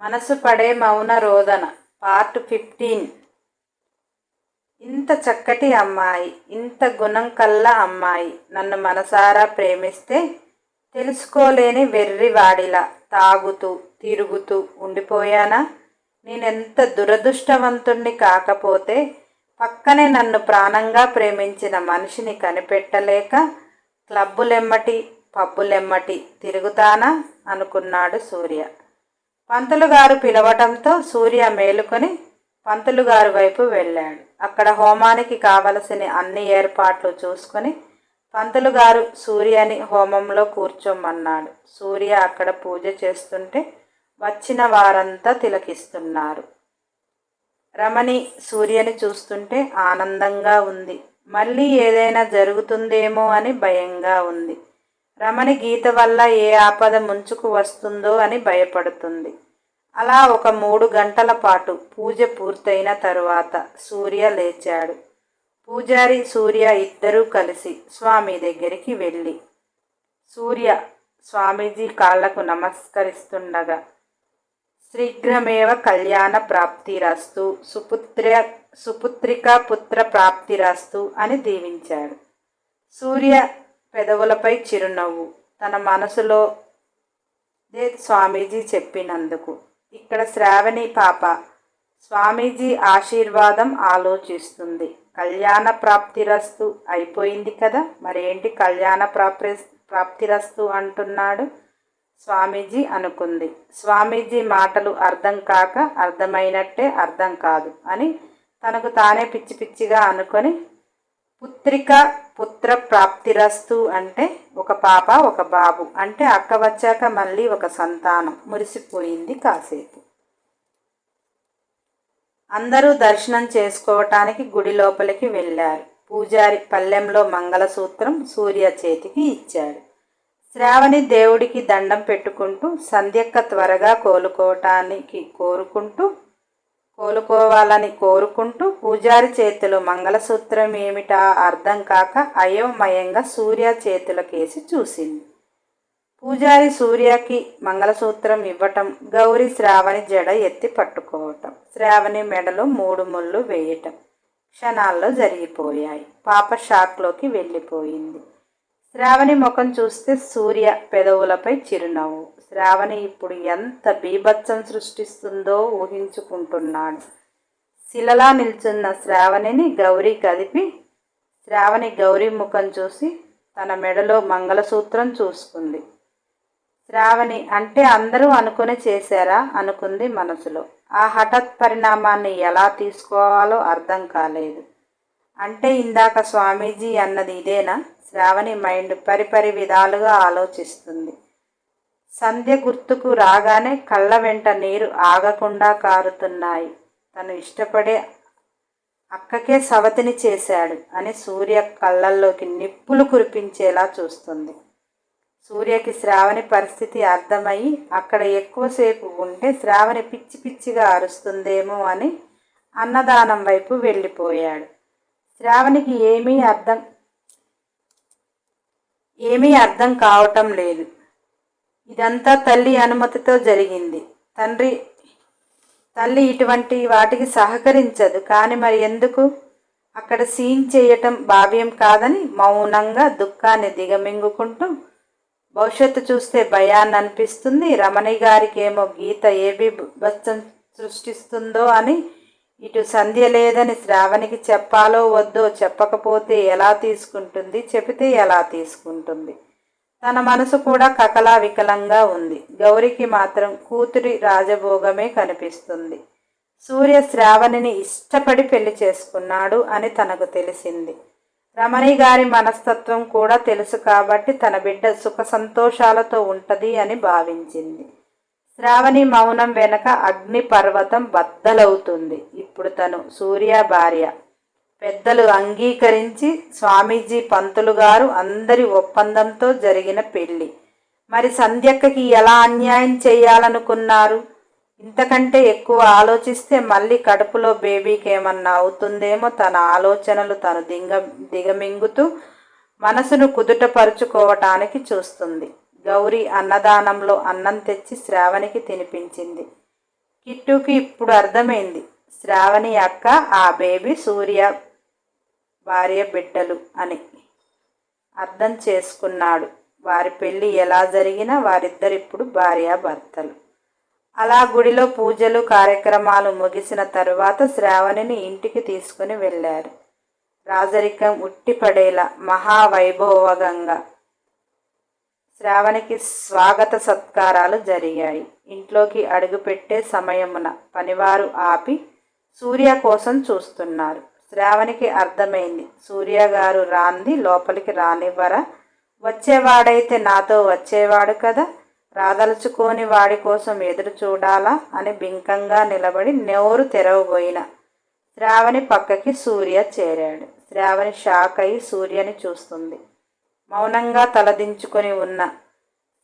మనసు పడే మౌన రోదన పార్ట్ ఫిఫ్టీన్. ఇంత చక్కటి అమ్మాయి ఇంత గుణం కల్ల అమ్మాయి నన్ను మనసారా ప్రేమిస్తే తెలుసుకోలేని వెర్రి వాడిలా తాగుతూ తిరుగుతూ ఉండిపోయానా? నేనెంత దురదృష్టవంతుణ్ణి కాకపోతే పక్కనే నన్ను ప్రాణంగా ప్రేమించిన మనిషిని కనిపెట్టలేక క్లబ్బులెమ్మటి పబ్బులెమ్మటి తిరుగుతానా? అనుకున్నాడు సూర్య. పంతులు గారు పిలవటంతో సూర్య మేలుకొని పంతులు గారి వైపు వెళ్ళాడు. అక్కడ హోమానికి కావలసిన అన్ని ఏర్పాట్లు చూసుకొని పంతులు గారు సూర్యని హోమంలో కూర్చోమన్నాడు. సూర్య అక్కడ పూజ చేస్తుంటే వచ్చిన వారంతా తిలకిస్తున్నారు. రమణి సూర్యని చూస్తుంటే ఆనందంగా ఉంది. మళ్ళీ ఏదైనా జరుగుతుందేమో అని భయంగా ఉంది. రమణి గీత వల్ల ఏ ఆపద ముంచుకు వస్తుందో అని భయపడుతుంది. అలా ఒక మూడు గంటల పాటు పూజ పూర్తయిన తరువాత సూర్య లేచాడు. పూజారి సూర్య ఇద్దరూ కలిసి స్వామి దగ్గరికి వెళ్ళి సూర్య స్వామీజీ కాళ్ళకు నమస్కరిస్తుండగా శీఘ్రమేవ కళ్యాణ ప్రాప్తిరస్తు సుపుత్ర సుపుత్రిక పుత్ర ప్రాప్తిరస్తు అని దీవించాడు. సూర్య పెదవులపై చిరునవ్వు. తన మనసులో దే స్వామీజీ చెప్పినందుకు. ఇక్కడ శ్రావణి పాప స్వామీజీ ఆశీర్వాదం ఆలోచిస్తుంది. కళ్యాణ ప్రాప్తిరస్తు అయిపోయింది కదా? మరేంటి కళ్యాణ ప్రాప్తి ప్రాప్తిరస్తు అంటున్నాడు? స్వామీజీ అనుకుంది. స్వామీజీ మాటలు అర్థం కాక అర్థమైనట్టే అర్థం కాదు అని తనకు తానే పిచ్చి పిచ్చిగా అనుకొని పుత్రిక పుత్ర ప్రాప్తిరస్తు అంటే ఒక పాప ఒక బాబు. అంటే అక్క వచ్చాక మళ్ళీ ఒక సంతానం. మురిసిపోయింది కాసేపు. అందరూ దర్శనం చేసుకోవటానికి గుడి లోపలికి వెళ్ళారు. పూజారి పల్లెంలో మంగళసూత్రం సూర్య చేతికి ఇచ్చాడు. శ్రావణి దేవుడికి దండం పెట్టుకుంటూ సంధ్యక్క త్వరగా కోలుకోవటానికి కోరుకుంటూ కోలుకోవాలని కోరుకుంటూ పూజారి చేతిలో మంగళసూత్రం ఏమిటా అర్థం కాక అయోమయంగా సూర్య చేతులకేసి చూసింది. పూజారి సూర్యకి మంగళసూత్రం ఇవ్వటం గౌరీ శ్రావణి జడ ఎత్తి పట్టుకోవటం శ్రావణి మెడలో మూడు ముళ్ళు వేయటం క్షణాల్లో జరిగిపోయాయి. పాప షాక్లోకి వెళ్ళిపోయింది. శ్రావణి ముఖం చూస్తే సూర్య పెదవులపై చిరునవ్వు శ్రావణి ఇప్పుడు ఎంత బీభత్సం సృష్టిస్తుందో ఊహించుకుంటున్నాడు. శిలలా నిల్చున్న శ్రావణిని గౌరీ కదిపి శ్రావణి గౌరీ ముఖం చూసి తన మెడలో మంగళసూత్రం చూసుకుంది. శ్రావణి అంటే అందరూ అనుకుని చేశారా? అనుకుంది మనసులో. ఆ హఠత్ పరిణామాన్ని ఎలా తీసుకోవాలో అర్థం కాలేదు. అంటే ఇందాక స్వామీజీ అన్నది ఇదేనా? శ్రావణి మైండ్ పరిపరి విధాలుగా ఆలోచిస్తుంది. సంధ్య గుర్తుకు రాగానే కళ్ళ వెంట నీరు ఆగకుండా కారుతున్నాయి. తను ఇష్టపడే అక్కకే సవతిని చేశాడు అని సూర్య కళ్ళల్లోకి నిప్పులు కురిపించేలా చూస్తుంది. సూర్యకి శ్రావణి పరిస్థితి అర్థమయ్యి అక్కడ ఎక్కువసేపు ఉంటే శ్రావణి పిచ్చి పిచ్చిగా అరుస్తుందేమో అని అన్నదానం వైపు వెళ్ళిపోయాడు. శ్రావణికి ఏమీ అర్థం ఏమీ అర్థం కావటం లేదు. ఇదంతా తల్లి అనుమతితో జరిగింది. తండ్రి తల్లి ఇటువంటి వాటికి సహకరించదు. కానీ మరి ఎందుకు? అక్కడ సీన్ చేయటం భావ్యం కాదని మౌనంగా దుఃఖాన్ని దిగమింగుకుంటూ భవిష్యత్తు చూస్తే భయాన్ని అనిపిస్తుంది రమణి గారికి ఏమో గీత ఏబి బచ్చన్ సృష్టిస్తుందో అని ఇటు సంధ్య లేదని శ్రావణికి చెప్పాలో వద్దో చెప్పకపోతే ఎలా తీసుకుంటుంది? చెబితే ఎలా తీసుకుంటుంది? తన మనసు కూడా కకలా వికలంగా ఉంది. గౌరికి మాత్రం కూతురి రాజభోగమే కనిపిస్తుంది. సూర్య శ్రావణిని ఇష్టపడి పెళ్ళి చేసుకున్నాడు అని తనకు తెలిసింది. రమణి గారి మనస్తత్వం కూడా తెలుసు కాబట్టి తన బిడ్డ సుఖ సంతోషాలతో ఉంటది అని భావించింది. శ్రావణి మౌనం వెనక అగ్ని పర్వతం బద్దలవుతుంది. ఇప్పుడు తను సూర్య భార్య. పెద్దలు అంగీకరించి స్వామీజీ పంతులు గారు అందరి ఒప్పందంతో జరిగిన పెళ్ళి. మరి సంధ్యక్కకి ఎలా అన్యాయం చేయాలనుకున్నారు? ఇంతకంటే ఎక్కువ ఆలోచిస్తే మళ్ళీ కడుపులో బేబీకి ఏమన్నా అవుతుందేమో తన ఆలోచనలు తను దింగ దిగమింగుతూ మనసును కుదుటపరుచుకోవటానికి చూస్తుంది. గౌరీ అన్నదానంలో అన్నం తెచ్చి శ్రావణికి తినిపించింది. కిట్టుకి ఇప్పుడు అర్థమైంది. శ్రావణి అక్క ఆ బేబీ సూర్య భార్య బిడ్డలు అని అర్థం చేసుకున్నాడు. వారి పెళ్ళి ఎలా జరిగినా వారిద్దరిప్పుడు భార్యాభర్తలు అలా గుడిలో పూజలు కార్యక్రమాలు ముగిసిన తరువాత శ్రావణిని ఇంటికి తీసుకుని వెళ్ళారు. రాజరికం ఉట్టిపడేలా మహావైభోగంగా శ్రావణికి స్వాగత సత్కారాలు జరిగాయి. ఇంట్లోకి అడుగుపెట్టే సమయమున పనివారు ఆపి సూర్య కోసం చూస్తున్నారు. శ్రావణికి అర్థమైంది. సూర్య గారు రాంది లోపలికి రానివ్వరా. వచ్చేవాడైతే నాతో వచ్చేవాడు కదా. రాదలుచుకోని వాడి కోసం ఎదురు చూడాలా అని బింకంగా నిలబడి నోరు తెరవబోయిన. శ్రావణి పక్కకి సూర్య చేరాడు. శ్రావణి షాక్ అయి సూర్యని చూస్తుంది. మౌనంగా తలదించుకొని ఉన్న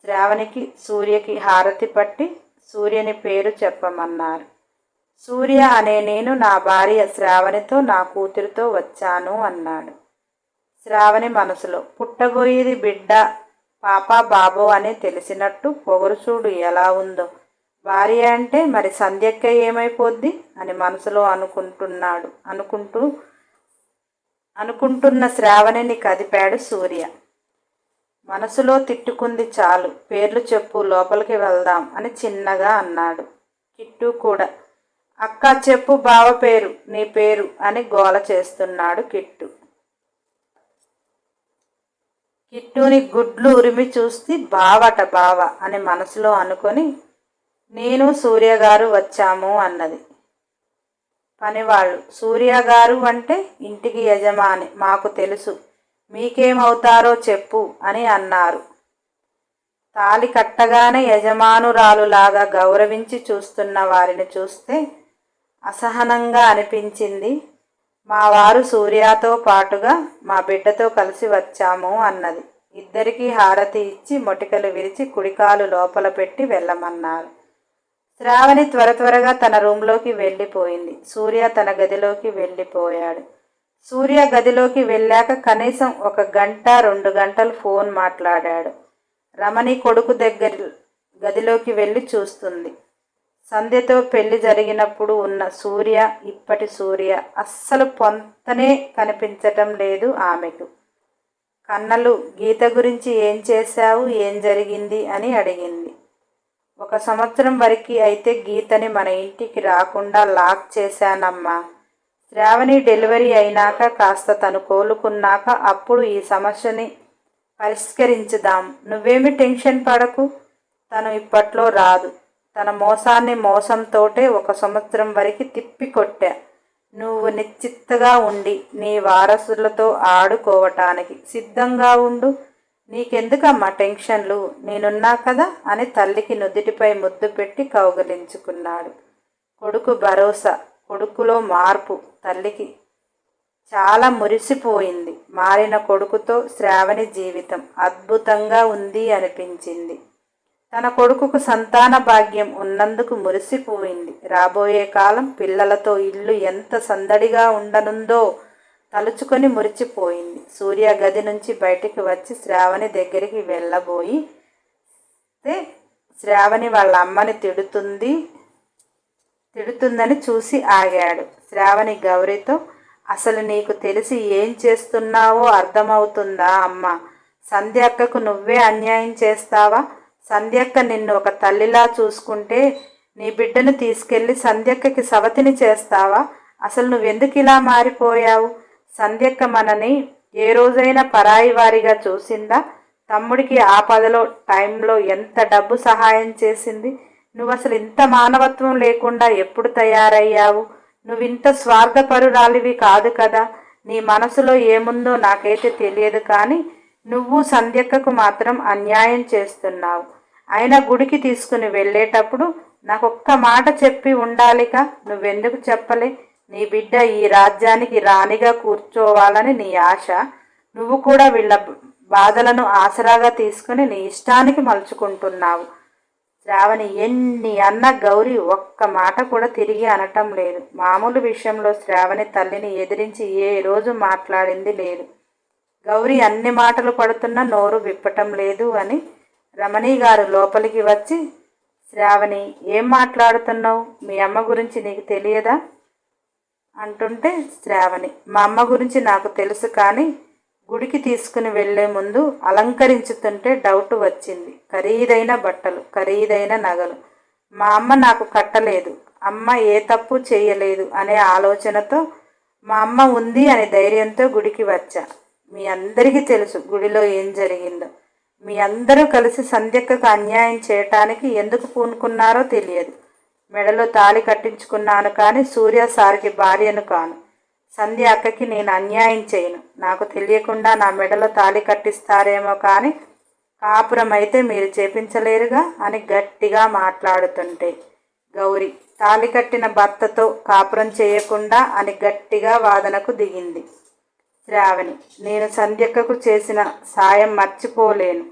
శ్రావణికి సూర్యకి హారతి పట్టి సూర్యని పేరు చెప్పమన్నారు. సూర్య అనే నేను నా భార్య శ్రావణితో నా కూతురితో వచ్చాను అన్నాడు. శ్రావణి మనసులో పుట్టబోయేది బిడ్డ పాప బాబో అని తెలిసినట్టు పొగరు చూడు ఎలా ఉందో. భార్య అంటే మరి సంధ్యక్క ఏమైపోద్ది అని మనసులో అనుకుంటున్నాడు అనుకుంటూ అనుకుంటున్న శ్రావణిని కదిపాడు సూర్య. మనసులో తిట్టుకుంది చాలు పేర్లు చెప్పు లోపలికి వెళ్దాం అని చిన్నగా అన్నాడు. కిట్టు కూడా అక్క చెప్పు బావ పేరు నీ పేరు అని గోల చేస్తున్నాడు కిట్టు. కిట్టుని గుడ్లు ఉరిమి చూస్తే బావట బావ అని మనసులో అనుకొని నేను సూర్యగారు వచ్చాము అన్నది. పనివాళ్ళు సూర్యగారు అంటే ఇంటికి యజమాని మాకు తెలుసు. మీకేమవుతారో చెప్పు అని అన్నారు. తాలి కట్టగానే యజమానురాలులాగా గౌరవించి చూస్తున్న వారిని చూస్తే అసహనంగా అనిపించింది. మా వారు సూర్యతో పాటుగా మా బిడ్డతో కలిసి వచ్చాము అన్నది. ఇద్దరికీ హారతి ఇచ్చి మొటికలు విరిచి కుడికాలు లోపల పెట్టి వెళ్ళమన్నారు. శ్రావణి త్వర త్వరగా తన రూంలోకి వెళ్ళిపోయింది. సూర్య తన గదిలోకి వెళ్ళిపోయాడు. సూర్య గదిలోకి వెళ్ళాక కనీసం ఒక గంట రెండు గంటలు ఫోన్ మాట్లాడాడు. రమణి కొడుకు దగ్గర గదిలోకి వెళ్ళి చూస్తుంది. సంధ్యతో పెళ్ళి జరిగినప్పుడు ఉన్న సూర్య ఇప్పటి సూర్య అస్సలు పొంతనే కనిపించటం లేదు ఆమెకు. కన్నలు గీత గురించి ఏం చేశావు ఏం జరిగింది అని అడిగింది. ఒక సంవత్సరం వరకు అయితే గీతని మన ఇంటికి రాకుండా లాక్ చేశానమ్మా. శ్రావణి డెలివరీ అయినాక కాస్త తను కోలుకున్నాక అప్పుడు ఈ సమస్యని పరిష్కరించుదాం. నువ్వేమి టెన్షన్ పడకు తను ఇప్పట్లో రాదు. తన మోసాన్ని మోసంతోటే ఒక సంవత్సరం వరకు తిప్పి కొట్టా నువ్వు నిశ్చిత్తగా ఉండి నీ వారసులతో ఆడుకోవటానికి సిద్ధంగా ఉండు. నీకెందుకమ్మా టెన్షన్లు? నేనున్నా కదా? అని తల్లికి నుదుటిపై ముద్దు పెట్టి కౌగలించుకున్నాడు. కొడుకు భరోసా కొడుకులో మార్పు తల్లికి చాలా మురిసిపోయింది. మారిన కొడుకుతో శ్రావణి జీవితం అద్భుతంగా ఉంది అనిపించింది. తన కొడుకుకు సంతాన భాగ్యం ఉన్నందుకు మురిసిపోయింది. రాబోయే కాలం పిల్లలతో ఇల్లు ఎంత సందడిగా ఉండనుందో తలుచుకొని మురిచిపోయింది. సూర్య గది నుంచి బయటికి వచ్చి శ్రావణి దగ్గరికి వెళ్ళబోయి శ్రావణి వాళ్ళ అమ్మని తిడుతుంది తిడుతుందని చూసి ఆగాడు. శ్రావణి గౌరితో అసలు నీకు తెలిసి ఏం చేస్తున్నావో అర్థమవుతుందా అమ్మ? సంధ్యక్కకు నువ్వే అన్యాయం చేస్తావా? సంధ్యక్క నిన్ను ఒక తల్లిలా చూసుకుంటే నీ బిడ్డను తీసుకెళ్ళి సంధ్యక్కకి సవతిని చేస్తావా? అసలు నువ్వెందుకు ఇలా మారిపోయావు? సంధ్యక్క మనని ఏ రోజైనా పరాయి వారిగా చూసిందా? తమ్ముడికి ఆపదలో టైంలో ఎంత డబ్బు సహాయం చేసింది? నువ్వు అసలు ఇంత మానవత్వం లేకుండా ఎప్పుడు తయారయ్యావు? నువ్వింత స్వార్థపరురాలివి కాదు కదా. నీ మనసులో ఏముందో నాకైతే తెలియదు కానీ నువ్వు సంధ్యక్కకు మాత్రం అన్యాయం చేస్తున్నావు. అయినా గుడికి తీసుకుని వెళ్ళేటప్పుడు నాకు ఒక్క మాట చెప్పి ఉండాలిక నువ్వెందుకు చెప్పలే? నీ బిడ్డ ఈ రాజ్యానికి రాణిగా కూర్చోవాలని నీ ఆశ. నువ్వు కూడా వీళ్ళ బాధలను ఆసరాగా తీసుకుని నీ ఇష్టానికి మలుచుకుంటున్నావు. శ్రావణి ఎన్ని అన్న గౌరీ ఒక్క మాట కూడా తిరిగి అనటం లేదు. మామూలు విషయంలో శ్రావణి తల్లిని ఎదిరించి ఏ రోజు మాట్లాడింది లేదు. గౌరీ అన్ని మాటలు పడుతున్నా నోరు విప్పటం లేదు అని రమణి గారు లోపలికి వచ్చి శ్రావణి ఏం మాట్లాడుతున్నావు? మీ అమ్మ గురించి నీకు తెలియదా? అంటుంటే శ్రావణి మా అమ్మ గురించి నాకు తెలుసు కానీ గుడికి తీసుకుని వెళ్ళే ముందు అలంకరించుతుంటే డౌట్ వచ్చింది. ఖరీదైన బట్టలు ఖరీదైన నగలు. మా అమ్మ నాకు కట్టలేదు. అమ్మ ఏ తప్పు చేయలేదు అనే ఆలోచనతో మా అమ్మ ఉంది అనే ధైర్యంతో గుడికి వచ్చా. మీ అందరికీ తెలుసు గుడిలో ఏం జరిగిందో. మీ అందరూ కలిసి సంధ్యకు అన్యాయం చేయటానికి ఎందుకు పూనుకున్నారో తెలియదు. మెడలో తాళి కట్టించుకున్నాను కానీ సూర్య సార్కి భార్యను కాను. సంధ్య అక్కకి నేను అన్యాయం చేయను. నాకు తెలియకుండా నా మెడలో తాళి కట్టిస్తారేమో కానీ కాపురం అయితే మీరు చేపించలేరుగా అని గట్టిగా మాట్లాడుతుంటే. గౌరీ తాళి కట్టిన భర్తతో కాపురం చేయకుండా అని గట్టిగా వాదనకు దిగింది. శ్రావణి నేను సంధ్యక్కకు చేసిన సాయం మర్చిపోలేను.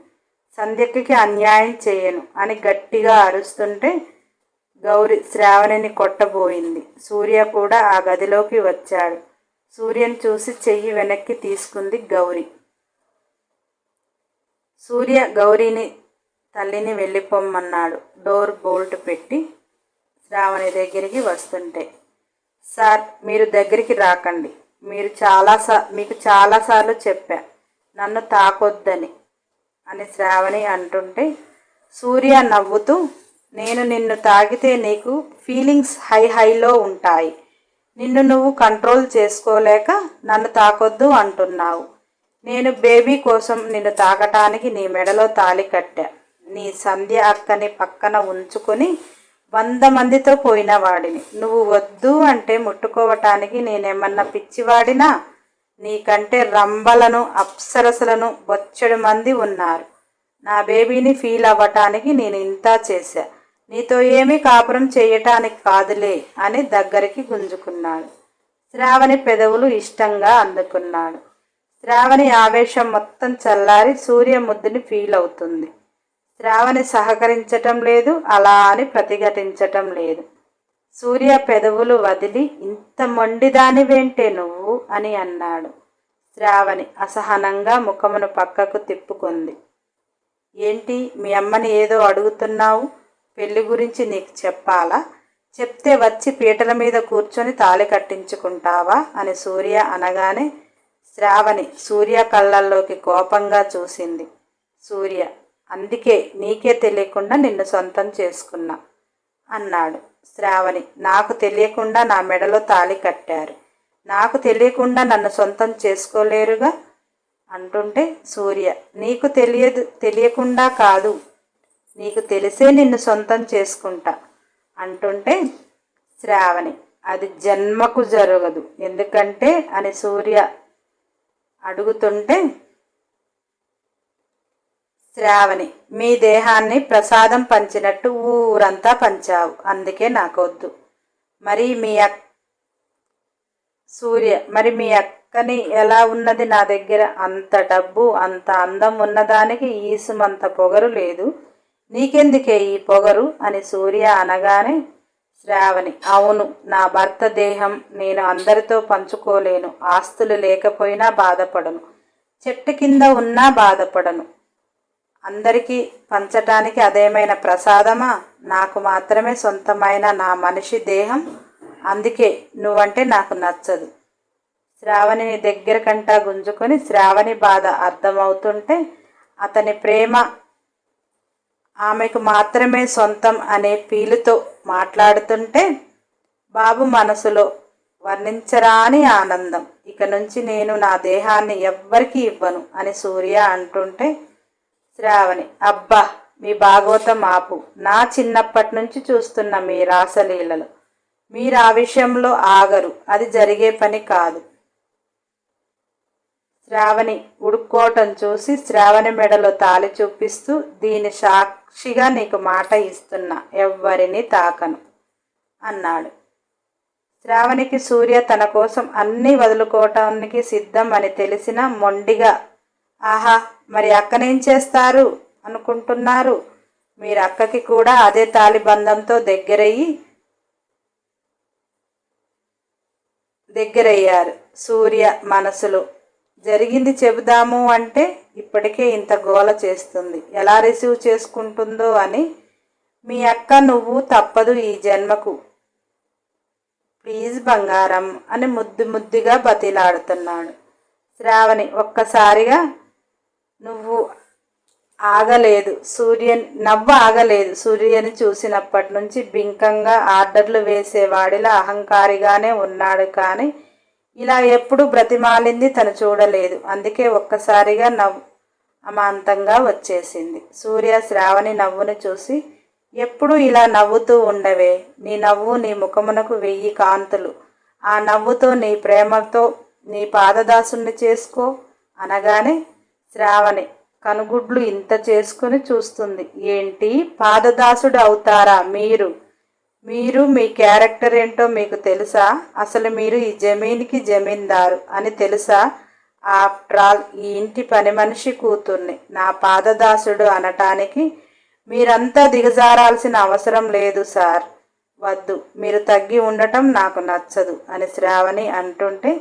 సంధ్యక్కకి అన్యాయం చేయను అని గట్టిగా అరుస్తుంటే గౌరి శ్రావణిని కొట్టబోయింది. సూర్య కూడా ఆ గదిలోకి వచ్చాడు. సూర్యని చూసి చెయ్యి వెనక్కి తీసుకుంది గౌరి. సూర్య గౌరీని తల్లిని వెళ్ళిపోమ్మన్నాడు. డోర్ బోల్ట్ పెట్టి శ్రావణి దగ్గరికి వస్తుంటే సార్ మీరు దగ్గరికి రాకండి. మీరు చాలా మీకు చాలాసార్లు చెప్పా. నన్ను తాకొద్దని. అని శ్రావణి అంటుంటే సూర్య నవ్వుతూ నేను నిన్ను తాగితే నీకు ఫీలింగ్స్ హై హైలో ఉంటాయి. నిన్ను నువ్వు కంట్రోల్ చేసుకోలేక నన్ను తాకొద్దు అంటున్నావు. నేను బేబీ కోసం నిన్ను తాగటానికి నీ మెడలో తాలి కట్టా. నీ సంధ్య అక్కని పక్కన ఉంచుకొని వంద మందితో పోయిన వాడిని. నువ్వు వద్దు అంటే ముట్టుకోవటానికి నేనేమన్నా పిచ్చివాడినా? నీకంటే రంబలను అప్సరసలను బొచ్చడి మంది ఉన్నారు. నా బేబీని ఫీల్ అవ్వటానికి నేను ఇంత చేశా. నీతో ఏమీ కాపురం చేయటానికి కాదులే అని దగ్గరికి గుంజుకున్నాడు. శ్రావణి పెదవులు ఇష్టంగా అందుకున్నాడు. శ్రావణి ఆవేశం మొత్తం చల్లారి సూర్య ముద్దుని ఫీల్ అవుతుంది. శ్రావణి సహకరించటం లేదు అలా అని ప్రతిఘటించటం లేదు. సూర్య పెదవులు వదిలి ఇంత మొండిదానివేంటే నువ్వు? అని అన్నాడు. శ్రావణి అసహనంగా ముఖమును పక్కకు తిప్పుకుంది. ఏంటి మీ అమ్మని ఏదో అడుగుతున్నావు? పెళ్ళి గురించి నీకు చెప్పాలా? చెప్తే వచ్చి పీటల మీద కూర్చొని తాళి కట్టించుకుంటావా? అని సూర్య అనగానే శ్రావణి సూర్య కళ్ళల్లోకి కోపంగా చూసింది. సూర్య అందుకే నీకే తెలియకుండా నిన్ను సొంతం చేసుకున్నా అన్నాడు. శ్రావణి నాకు తెలియకుండా నా మెడలో తాళి కట్టారు. నాకు తెలియకుండా నన్ను సొంతం చేసుకోలేరుగా? అంటుంటే సూర్య నీకు తెలియదు తెలియకుండా కాదు. నీకు తెలిసే నిన్ను సొంతం చేసుకుంటా అంటుంటే శ్రావణి అది జన్మకు జరగదు. ఎందుకంటే అని సూర్య అడుగుతుంటే శ్రావణి మీ దేహాన్ని ప్రసాదం పంచినట్టు ఊరంతా పంచావు అందుకే నాకొద్దు. మరి మీ అక్ సూర్య మరి మీ అక్కని ఎలా ఉన్నది నా దగ్గర? అంత డబ్బు అంత అందం ఉన్నదానికి ఈసుమంత పొగరు లేదు. నీకెందుకే ఈ పొగరు? అని సూర్య అనగానే శ్రావణి అవును నా భర్త దేహం నేను అందరితో పంచుకోలేను. ఆస్తులు లేకపోయినా బాధపడను. చెట్టు కింద ఉన్నా బాధపడను. అందరికీ పంచటానికి అదేమైనా ప్రసాదమా? నాకు మాత్రమే సొంతమైన నా మనిషి దేహం. అందుకే నువ్వంటే నాకు నచ్చదు. శ్రావణిని దగ్గర కంటా గుంజుకొని శ్రావణి బాధ అర్థమవుతుంటే అతని ప్రేమ ఆమెకు మాత్రమే సొంతం అనే పీలుతో మాట్లాడుతుంటే బాబు మనసులో వర్ణించరాని ఆనందం. ఇక నుంచి నేను నా దేహాన్ని ఎవ్వరికీ ఇవ్వను అని సూర్య అంటుంటే శ్రావణి అబ్బా మీ భాగవతం ఆపు. నా చిన్నప్పటి నుంచి చూస్తున్న మీ రాసలీలలు. మీరు ఆ విషయంలో ఆగరు. అది జరిగే పని కాదు. శ్రావణి ఉడుక్కోవటం చూసి శ్రావణి మెడలో తాలి చూపిస్తూ దీని సాక్షిగా నీకు మాట ఇస్తున్నా. ఎవ్వరిని తాకను అన్నాడు. శ్రావణికి సూర్య తన కోసం అన్నీ వదులుకోవటానికి సిద్ధం అని తెలిసిన మొండిగా ఆహా మరి అక్కనేం చేస్తారు? అనుకుంటున్నారు. మీరు అక్కకి కూడా అదే తాలిబంధంతో దగ్గరయ్యి దగ్గరయ్యారు సూర్య మనసులో. జరిగింది చెబుదాము అంటే ఇప్పటికే ఇంత గోల చేస్తుంది. ఎలా రిసీవ్ చేసుకుంటుందో అని. మీ అక్క నువ్వు తప్పదు ఈ జన్మకు. ప్లీజ్ బంగారం అని ముద్దు ముద్దుగా బతిలాడుతున్నాడు. శ్రావణి ఒక్కసారిగా నువ్వు ఆగలేదు. సూర్యన్ నవ్వు ఆగలేదు. సూర్యని చూసినప్పటి నుంచి బింకంగా ఆర్డర్లు వేసేవాడిలా అహంకారిగానే ఉన్నాడు కానీ ఇలా ఎప్పుడు బ్రతిమాలింది తను చూడలేదు. అందుకే ఒక్కసారిగా నవ్వు అమాంతంగా వచ్చేసింది. సూర్య శ్రావణి నవ్వుని చూసి ఎప్పుడు ఇలా నవ్వుతూ ఉండవే. నీ నవ్వు నీ ముఖమునకు వెయ్యి కాంతులు. ఆ నవ్వుతో నీ ప్రేమతో నీ పాదదాసుని చేసుకో అనగానే శ్రావణి కనుగుడ్లు ఇంత చేసుకుని చూస్తుంది. ఏంటి? పాదదాసుడు అవుతారా మీరు? మీరు మీ క్యారెక్టర్ ఏంటో మీకు తెలుసా? అసలు మీరు ఈ జమీన్కి జమీందారు అని తెలుసా? ఆఫ్టర్ ఆల్ ఈ ఇంటి పని మనిషి కూతుర్ని నా పాదదాసుడు అనటానికి మీరంతా దిగజారాల్సిన అవసరం లేదు సార్. వద్దు మీరు తగ్గి ఉండటం నాకు నచ్చదు అని శ్రావణి అంటుంటే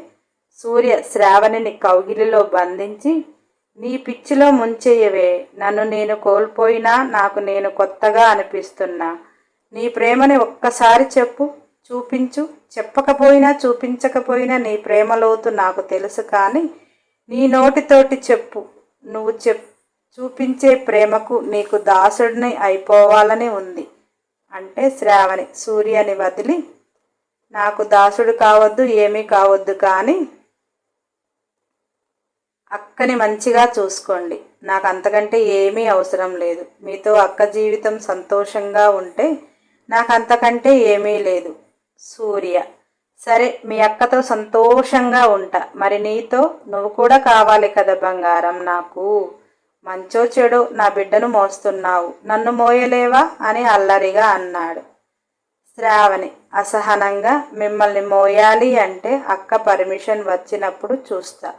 సూర్య శ్రావణిని కౌగిలిలో బంధించి నీ పిచ్చిలో ముంచేయవే నన్ను నేను కోల్పోయినా నాకు నేను కొత్తగా అనిపిస్తున్నా. నీ ప్రేమని ఒక్కసారి చెప్పు చూపించు. చెప్పకపోయినా చూపించకపోయినా నీ ప్రేమలోతు నాకు తెలుసు కానీ నీ నోటితోటి చెప్పు. నువ్వు చెప్ చూపించే ప్రేమకు నీకు దాసుడిని అయిపోవాలని ఉంది. అంటే శ్రావణి సూర్యని వదిలి నాకు దాసుడు కావద్దు ఏమీ కావద్దు కానీ అక్కని మంచిగా చూసుకోండి. నాకు అంతకంటే ఏమీ అవసరం లేదు. మీతో అక్క జీవితం సంతోషంగా ఉంటే నాకు అంతకంటే ఏమీ లేదు. సూర్య సరే మీ అక్కతో సంతోషంగా ఉంటా. మరి నీతో నువ్వు కూడా కావాలి కదా బంగారం నాకు. మంచో చెడు నా బిడ్డను మోస్తున్నావు. నన్ను మోయలేవా అని అల్లరిగా అన్నాడు. శ్రావణి అసహనంగా మిమ్మల్ని మోయాలి అంటే అక్క పర్మిషన్ వచ్చినప్పుడు చూస్తా.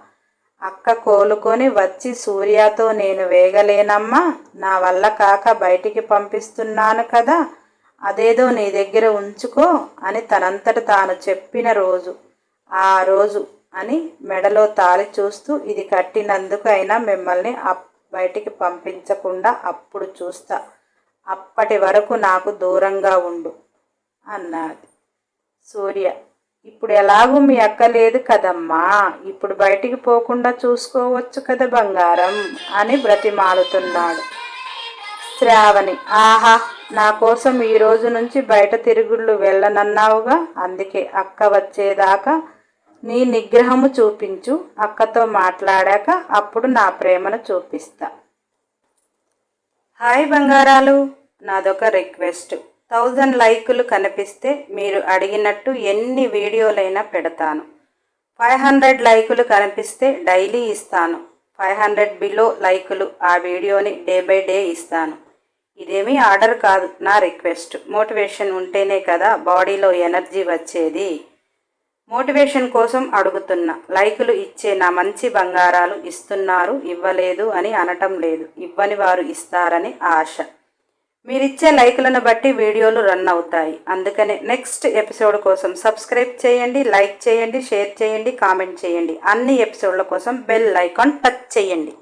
అక్క కోలుకొని వచ్చి సూర్యతో నేను వేగలేనమ్మా నా వల్ల కాక బయటికి పంపిస్తున్నాను కదా అదేదో నీ దగ్గర ఉంచుకో అని తనంతట తాను చెప్పిన రోజు. ఆ రోజు అని మెడలో తాలి చూస్తూ ఇది కట్టినందుకు అయినా మిమ్మల్ని బయటికి పంపించకుండా అప్పుడు చూస్తా. అప్పటి వరకు నాకు దూరంగా ఉండు అన్నది సూర్య. ఇప్పుడు ఎలాగూ మీ అక్క లేదు కదమ్మా. ఇప్పుడు బయటికి పోకుండా చూసుకోవచ్చు కదా బంగారం అని బ్రతిమాలుతున్నాడు. శ్రావణి ఆహా నా కోసం ఈ రోజు నుంచి బయట తిరుగుళ్ళు వెళ్ళనన్నావుగా? అందుకే అక్క వచ్చేదాకా నీ నిగ్రహము చూపించు. అక్కతో మాట్లాడాక అప్పుడు నా ప్రేమను చూపిస్తా. హాయ్ బంగారాలు. నాదొక రిక్వెస్ట్. థౌజండ్ లైకులు కనిపిస్తే మీరు అడిగినట్టు ఎన్ని వీడియోలైనా పెడతాను. ఫైవ్ హండ్రెడ్ లైకులు కనిపిస్తే డైలీ ఇస్తాను. ఫైవ్ హండ్రెడ్ బిలో లైకులు ఆ వీడియోని డే బై డే ఇస్తాను. ఇదేమీ ఆర్డర్ కాదు నా రిక్వెస్ట్. మోటివేషన్ ఉంటేనే కదా బాడీలో ఎనర్జీ వచ్చేది. మోటివేషన్ కోసం అడుగుతున్నా. లైకులు ఇచ్చే నా మంచి బంగారాలు ఇస్తున్నారు ఇవ్వలేదు అని అనటం లేదు. ఇవ్వని వారు ఇస్తారని ఆశ. మీరిచ్చే లైకులను బట్టి వీడియోలు రన్ అవుతాయి. అందుకనే నెక్స్ట్ ఎపిసోడ్ కోసం సబ్స్క్రైబ్ చేయండి లైక్ చేయండి షేర్ చేయండి కామెంట్ చేయండి. అన్ని ఎపిసోడ్ల కోసం బెల్ ఐకాన్ టచ్ చేయండి.